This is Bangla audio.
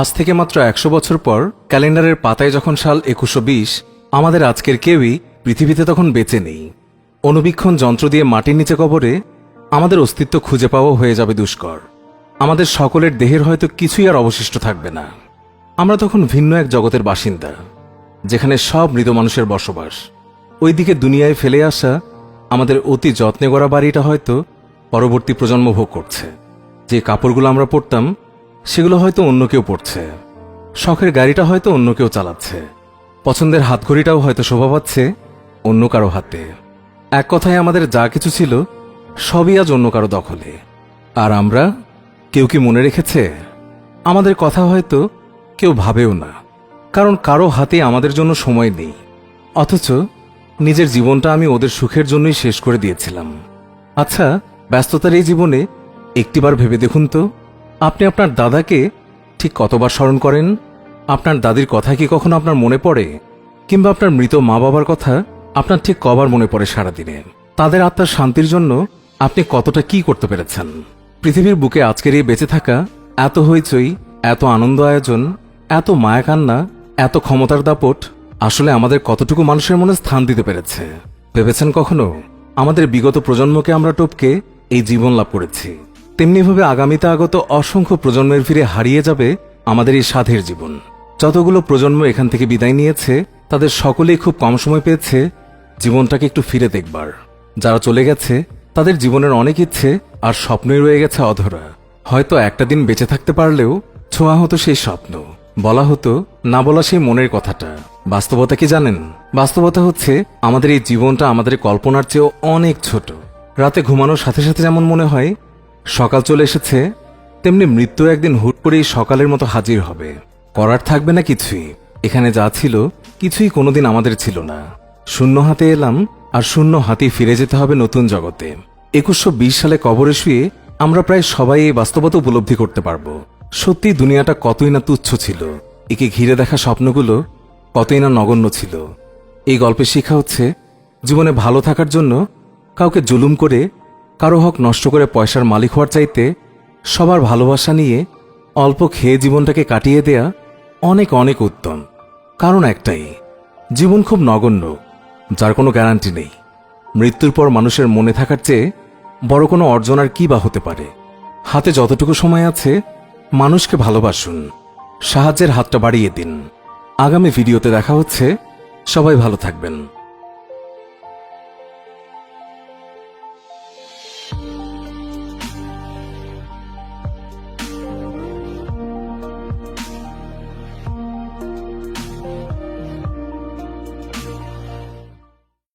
আজ থেকে মাত্র একশো বছর পর ক্যালেন্ডারের পাতায় যখন সাল একুশশো বিশ, আমাদের আজকের কেউই পৃথিবীতে তখন বেঁচে নেই। অনুবীক্ষণ যন্ত্র দিয়ে মাটির নিচে কবরে আমাদের অস্তিত্ব খুঁজে পাওয়া হয়ে যাবে দুষ্কর। আমাদের সকলের দেহের হয়তো কিছুই আর অবশিষ্ট থাকবে না। আমরা তখন ভিন্ন এক জগতের বাসিন্দা, যেখানে সব মৃত মানুষের বসবাস। ওইদিকে দুনিয়ায় ফেলে আসা আমাদের অতি যত্নে গড়া বাড়িটা হয়তো পরবর্তী প্রজন্ম ভোগ করছে। যে কাপড়গুলো আমরা পরতাম সেগুলো হয়তো অন্য কেউ পড়ছে। শখের গাড়িটা হয়তো অন্য কেউ চালাচ্ছে। পছন্দের হাতঘড়িটাও হয়তো শোভা পাচ্ছে অন্য কারও হাতে। এক কথায় আমাদের যা কিছু ছিল, সবই আজ অন্য কারও দখলে। আর আমরা, কেউ কি মনে রেখেছে? আমাদের কথা হয়তো কেউ ভাবেও না। কারণ কারও হাতে আমাদের জন্য সময় নেই। অথচ নিজের জীবনটা আমি ওদের সুখের জন্যই শেষ করে দিয়েছিলাম। আচ্ছা ব্যস্ততার এই জীবনে একটিবার ভেবে দেখুন তো। আপনি আপনার দাদাকে ঠিক কতবার স্মরণ করেন? আপনার দাদির কথা কি কখনো আপনার মনে পড়ে? কিংবা আপনার মৃত মা বাবার কথা আপনার ঠিক কবার মনে পড়ে সারাদিনে? তাদের আত্মার শান্তির জন্য আপনি কতটা কি করতে পেরেছেন? পৃথিবীর বুকে আজকের এই বেঁচে থাকা এত হইচই, এত আনন্দ আয়োজন, এত মায়া কান্না, এত ক্ষমতার দাপট আসলে আমাদের কতটুকু মানুষের মনে স্থান দিতে পেরেছে? ভেবেছেন কখনো? আমাদের বিগত প্রজন্মকে আমরা টপকে এই জীবন লাভ করেছি। তেমনিভাবে আগামীতে আগত অসংখ্য প্রজন্মের ফিরে হারিয়ে যাবে আমাদের এই সাধের জীবন। যতগুলো প্রজন্ম এখান থেকে বিদায় নিয়েছে, তাদের সকলেই খুব কম সময় পেয়েছে জীবনটাকে একটু ফিরে দেখবার। যারা চলে গেছে, তাদের জীবনের অনেক ইচ্ছে আর স্বপ্নই রয়ে গেছে অধরা। হয়তো একটা দিন বেঁচে থাকতে পারলেও ছোঁয়া হতো সেই স্বপ্ন। বলা হতো, না বলা সেই মনের কথাটা। বাস্তবতা কি জানেন? বাস্তবতা হচ্ছে, আমাদের এই জীবনটা আমাদের কল্পনার চেয়েও অনেক ছোট। রাতে ঘুমানোর সাথে সাথে যেমন মনে হয় সকাল চলে এসেছে, তেমনি মৃত্যু একদিন হুট করেই সকালের মতো হাজির হবে। করার থাকবে না কিছুই। এখানে যা ছিল, কিছুই কোনোদিন আমাদের ছিল না। শূন্য হাতে এলাম, আর শূন্য হাতেই ফিরে যেতে হবে নতুন জগতে। একুশশো বিশ সালে কবরে শুয়ে আমরা প্রায় সবাই এই বাস্তবতা উপলব্ধি করতে পারব। সত্যি দুনিয়াটা কতই না তুচ্ছ ছিল। একে ঘিরে দেখা স্বপ্নগুলো কতই না নগণ্য ছিল। এই গল্পের শিক্ষা হচ্ছে, জীবনে ভালো থাকার জন্য কাউকে জুলুম করে কারও হক নষ্ট করে পয়সার মালিক হওয়ার চাইতে সবার ভালোবাসা নিয়ে অল্প খেয়ে জীবনটাকে কাটিয়ে দেয়া অনেক অনেক উত্তম। কারণ একটাই, জীবন খুব নগণ্য, যার কোনো গ্যারান্টি নেই। মৃত্যুর পর মানুষের মনে থাকার চেয়ে বড় কোনো অর্জন আর কি বা হতে পারে? হাতে যতটুকু সময় আছে, মানুষকে ভালোবাসুন, সাহায্যের হাতটা বাড়িয়ে দিন। আগামী ভিডিওতে দেখা হচ্ছে, সবাই ভালো থাকবেন।